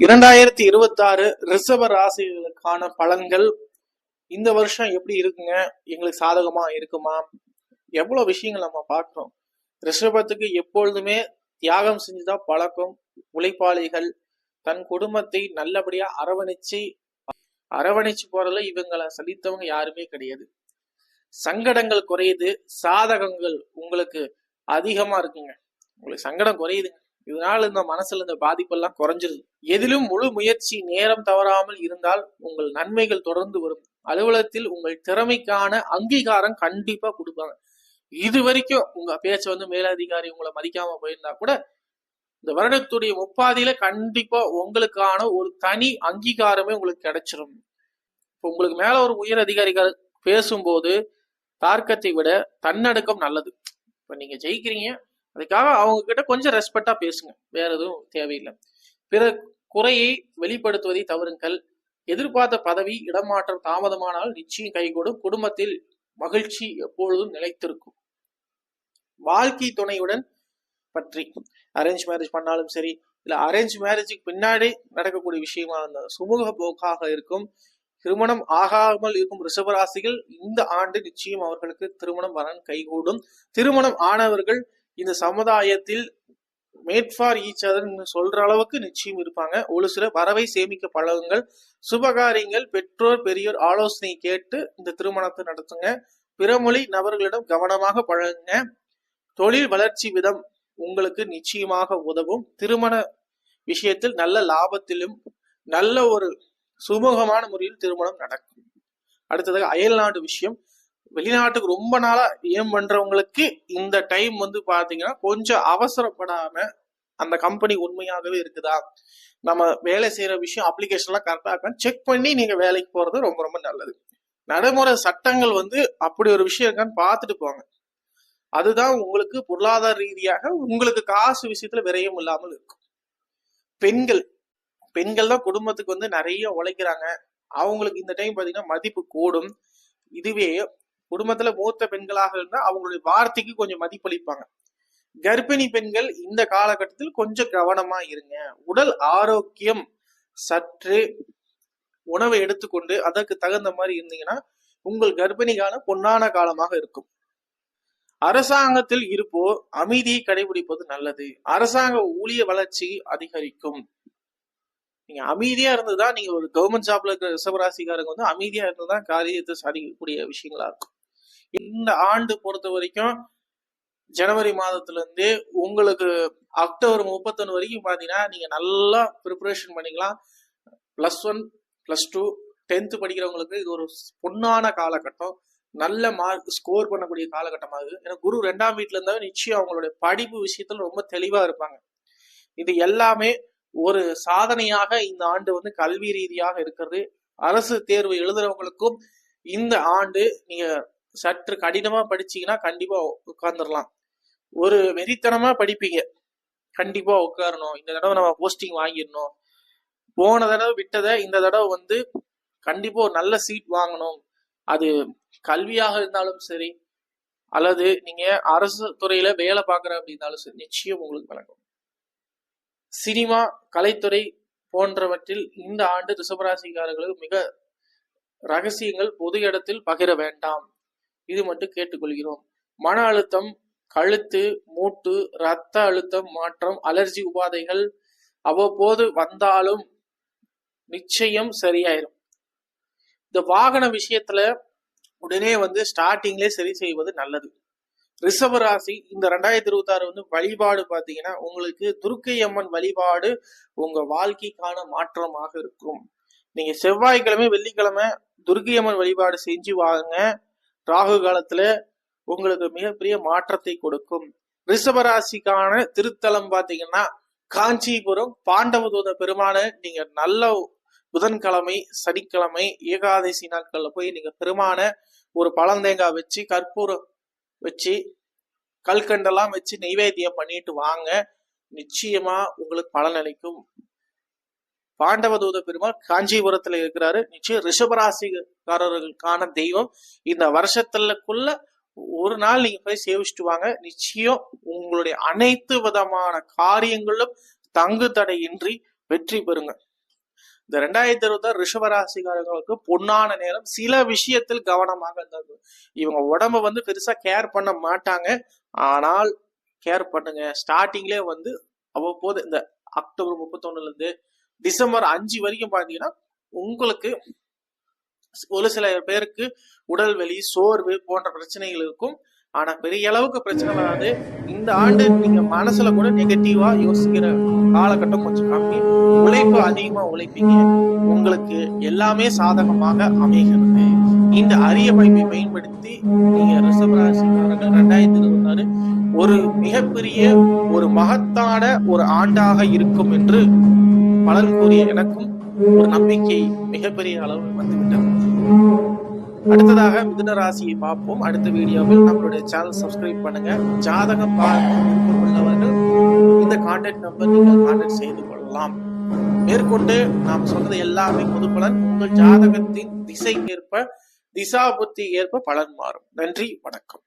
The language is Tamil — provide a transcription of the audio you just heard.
இரண்டாயிரத்தி இருபத்தி ஆறு ரிசர்வ ராசிகளுக்கான பலன்கள் இந்த வருஷம் எப்படி இருக்குங்க? எங்களுக்கு சாதகமா இருக்குமா? எவ்வளவு விஷயங்கள் நம்ம பார்க்கிறோம். ரிஷபத்துக்கு எப்பொழுதுமே தியாகம் செஞ்சுதான் பழக்கம். உழைப்பாளிகள் தன் குடும்பத்தை நல்லபடியா அரவணைச்சு அரவணைச்சு போறதுல இவங்களை சலித்தவங்க யாருமே கிடையாது. சங்கடங்கள் குறையுது. சாதகங்கள் உங்களுக்கு அதிகமா இருக்குங்க. உங்களுக்கு சங்கடம் குறையுதுங்க. இதனால இந்த மனசுல இந்த பாதிப்பெல்லாம் குறைஞ்சிருது. எதிலும் முழு முயற்சி நேரம் தவறாமல் இருந்தால் உங்கள் நன்மைகள் தொடர்ந்து வரும். அலுவலகத்தில் உங்கள் திறமைக்கான அங்கீகாரம் கண்டிப்பா கொடுப்பாங்க. இது வரைக்கும் உங்க பேச்ச வந்து மேலதிகாரி உங்களை மதிக்காம போயிருந்தா கூட இந்த வருடத்துடைய முப்பாதியில கண்டிப்பா உங்களுக்கான ஒரு தனி அங்கீகாரமே உங்களுக்கு கிடைச்சிடும் இப்போ உங்களுக்கு மேல ஒரு உயர் அதிகாரிகள் பேசும்போது தார்க்கத்தை விட தன்னடக்கம் நல்லது. இப்ப நீங்க ஜெயிக்கிறீங்க அதுக்காக அவங்க கிட்ட கொஞ்சம் ரெஸ்பெக்டா பேசுங்க. வேற எதுவும் தேவையில்லை. பிற குறையை வெளிப்படுத்துவதை தவறுங்கள். எதிர்பார்த்த பதவி இடமாற்றம் தாமதமானால் நிச்சயம் கைகூடும். குடும்பத்தில் மகிழ்ச்சி எப்பொழுதும் நிலைத்திருக்கும். வாழ்க்கை துணையுடன் பற்றி அரேஞ்ச் மேரேஜ் பண்ணாலும் சரி இல்ல அரேஞ்ச் மேரேஜுக்கு பின்னாடி நடக்கக்கூடிய விஷயமா அந்த சுமூக போக்காக இருக்கும். திருமணம் ஆகாமல் இருக்கும் ரிஷபராசிகள் இந்த ஆண்டு நிச்சயம் அவர்களுக்கு திருமணம் வரன் கைகூடும். திருமணம் ஆனவர்கள் இந்த சமுதாயத்தில் மேட் ஃபார் ஈச் அதர்னு சொல்ற அளவுக்கு நிச்சயம் இருப்பாங்க. ஒரு சில வரவை சேமிக்க பழகுங்கள். சுபகாரியங்கள் பெற்றோர் பெரியோர் ஆலோசனை கேட்டு இந்த திருமணத்தை நடத்துங்க. பிறமொழி நபர்களிடம் கவனமாக பழகுங்க. தொழில் வளர்ச்சி விதம் உங்களுக்கு நிச்சயமாக உதவும். திருமண விஷயத்தில் நல்ல லாபத்திலும் நல்ல ஒரு சுமூகமான முறையில் திருமணம் நடக்கும். அடுத்ததாக அயல்நாடு விஷயம். வெளிநாட்டுக்கு ரொம்ப நாளா ஏம் பண்றவங்களுக்கு இந்த டைம் வந்து பாத்தீங்கன்னா கொஞ்சம் அவசரப்படாம அந்த கம்பெனி உண்மையாகவே இருக்குதா? நம்ம வேலை செய்யற விஷயம் அப்ளிகேஷன்லாம் கரெக்டா இருக்கான்னு செக் பண்ணி நீங்க வேலைக்கு போறது ரொம்ப ரொம்ப நல்லது. நடைமுறை சட்டங்கள் வந்து அப்படி ஒரு விஷயம் இருக்கான்னு பார்த்துட்டு போங்க. அதுதான் உங்களுக்கு பொருளாதார ரீதியாக உங்களுக்கு காசு விஷயத்துல விரயம் இல்லாமல் இருக்கும். பெண்கள் பெண்கள் தான் குடும்பத்துக்கு வந்து நிறைய உழைக்கிறாங்க. அவங்களுக்கு இந்த டைம் பாத்தீங்கன்னா மதிப்பு கூடும். இதுவே குடும்பத்துல மூத்த பெண்களாக இருந்தா அவங்களுடைய வார்த்தைக்கு கொஞ்சம் மதிப்பளிப்பாங்க. கர்ப்பிணி பெண்கள் இந்த காலகட்டத்தில் கொஞ்சம் கவனமா இருங்க. உடல் ஆரோக்கியம் சற்று உணவை எடுத்துக்கொண்டு அதற்கு தகுந்த மாதிரி இருந்தீங்கன்னா உங்கள் கர்ப்பிணி காலம் பொன்னான காலமாக இருக்கும். அரசாங்கத்தில் இருப்போ அமைதியை கடைபிடிப்பது நல்லது. அரசாங்க ஊழிய வளர்ச்சி அதிகரிக்கும். நீங்க அமைதியா இருந்துதான் நீங்க ஒரு கவர்மெண்ட் ஜாப்ல இருக்கிற ரிசவராசிக்காரங்க வந்து அமைதியா இருந்துதான் காரியத்தை சாதிக்கக்கூடிய விஷயங்களா இருக்கும். இந்த ஆண்டு பொறுத்த வரைக்கும் ஜனவரி மாதத்துல இருந்து உங்களுக்கு அக்டோபர் முப்பத்தொன்னு வரைக்கும் பாத்தீங்கன்னா நீங்க நல்லா ப்ரிப்பரேஷன் பண்ணிக்கலாம். Plus one plus two tenth படிக்கிறவங்களுக்கு இது ஒரு பொன்னான காலகட்டம். நல்ல மார்க் ஸ்கோர் பண்ணக்கூடிய காலகட்டமாக இருக்குது ஏன்னா குரு ரெண்டாம் வீட்டுல இருந்தாவே நிச்சயம் அவங்களுடைய படிப்பு விஷயத்துல ரொம்ப தெளிவா இருப்பாங்க. இது எல்லாமே ஒரு சாதனையாக இந்த ஆண்டு வந்து கல்வி ரீதியாக இருக்கிறது. அரசு தேர்வு எழுதுறவங்களுக்கும் இந்த ஆண்டு நீங்க சற்று கடினமா படிச்சீங்கன்னா கண்டிப்பா உட்கார்ந்துடலாம். ஒரு வெறித்தனமா படிப்பீங்க. கண்டிப்பா உட்காரணும். இந்த தடவை நம்ம போஸ்டிங் வாங்கிடணும். போன தடவை விட்டதை இந்த தடவை வந்து கண்டிப்பா ஒரு நல்ல சீட் வாங்கணும். அது கல்வியாக இருந்தாலும் சரி அல்லது நீங்க அரசு துறையில வேலை பார்க்குற அப்படின்னாலும் சரி நிச்சயம் உங்களுக்கு வழங்கும். சினிமா கலைத்துறை போன்றவற்றில் இந்த ஆண்டு ரிஷபராசிக்காரர்களுக்கு மிக ரகசியங்கள் பொது இடத்தில் பகிர வேண்டாம். இது மட்டும் கேட்டுக்கொள்கிறோம். மன அழுத்தம் கழுத்து மூட்டு இரத்த அழுத்தம் மாற்றம் அலர்ஜி உபாதைகள் அவ்வப்போது வந்தாலும் நிச்சயம் சரியாயிரும். இந்த வாகன விஷயத்துல உடனே வந்து ஸ்டார்டிங்லேயே சரி செய்வது நல்லது. ரிஷப ராசி இந்த ரெண்டாயிரத்தி இருபத்தி ஆறு வந்து வழிபாடு பாத்தீங்கன்னா உங்களுக்கு துர்க்கை அம்மன் வழிபாடு உங்க வாழ்க்கைக்கான மாற்றமாக இருக்கும். நீங்க செவ்வாய்க்கிழமை வெள்ளிக்கிழமை துர்க்கை அம்மன் வழிபாடு செஞ்சு வாங்க. ராகு காலத்துல உங்களுக்கு மிகப்பெரிய மாற்றத்தை கொடுக்கும். ரிஷபராசிக்கான திருத்தலம் பாத்தீங்கன்னா காஞ்சிபுரம் பாண்டவதூத பெருமான நீங்க நல்ல புதன்கிழமை சனிக்கிழமை ஏகாதசி நாட்கள்ல போய் நீங்க பெருமான ஒரு பழந்தேங்காய் வச்சு கற்பூரம் வச்சு கல்கண்டெல்லாம் வச்சு நைவேத்தியம் பண்ணிட்டு வாங்க. நிச்சயமா உங்களுக்கு பலன் அளிக்கும் பாண்டவதூத பெருமாள் காஞ்சிபுரத்துல இருக்கிறாரு. நிச்சயம் ரிஷபராசிக்காரர்களுக்கான தெய்வம். இந்த வருஷத்துலக்குள்ள ஒரு நாள் நீங்க போய் சேவிச்சுட்டு வாங்க. நிச்சயம் உங்களுடைய அனைத்து விதமான காரியங்களும் தங்கு தடையின்றி வெற்றி பெறுங்க. இந்த ரெண்டாயிரத்தி இருபத்தாறு ரிஷபராசிக்காரர்களுக்கு பொன்னான நேரம். சில விஷயத்தில் கவனமாக இருந்தது இவங்க உடம்ப வந்து பெருசா கேர் பண்ண மாட்டாங்க. ஆனால் கேர் பண்ணுங்க. ஸ்டார்டிங்லேயே வந்து அவ்வப்போது இந்த அக்டோபர் முப்பத்தொன்னுல இருந்து டிசம்பர் அஞ்சு வரைக்கும் பாத்தீங்கன்னா உங்களுக்கு ஒரு சில பேருக்கு உடல் வலி சோர்வு போன்ற பிரச்சனைகள் இருக்கும். ஆனா பெரிய அளவுக்கு பிரச்சனை வராது. இந்த ஆண்டு நீங்க மனசுல கூட நெகட்டிவா யோசிக்கிற காலகட்டம் கொஞ்சம் கம்மி. உழைப்பு அதிகமா உழைப்பீங்க. உங்களுக்கு எல்லாமே சாதகமாக அமைகிறது. இந்த அரிய வாய்ப்பை பயன்படுத்தி நீங்க ரிஷபராசிக்காரர்கள் ரெண்டாயிரத்தி இருபத்தி ஆறு ஒரு மிகப்பெரிய ஒரு மகத்தான ஒரு ஆண்டாக இருக்கும் என்று பலன் கூறிய எனக்கும் ஒரு நம்பிக்கை மிகப்பெரிய அளவு வந்துவிட்டது. அடுத்ததாக மிதுன ராசியை பார்ப்போம். அடுத்த வீடியோவில் நம்மளுடைய சேனல் சப்ஸ்கிரைப் பண்ணுங்க. ஜாதகம் பார்க்க உள்ளவர்கள் இந்த கான்டாக்ட் நம்பர் நீங்கள் கான்டாக்ட் செய்து கொள்ளலாம். மேற்கொண்டு நாம் சொன்னது எல்லாமே பொது பலன். உங்கள் ஜாதகத்தின் திசைக்கேற்ப திசா புத்தி ஏற்ப பலன் மாறும். நன்றி வணக்கம்.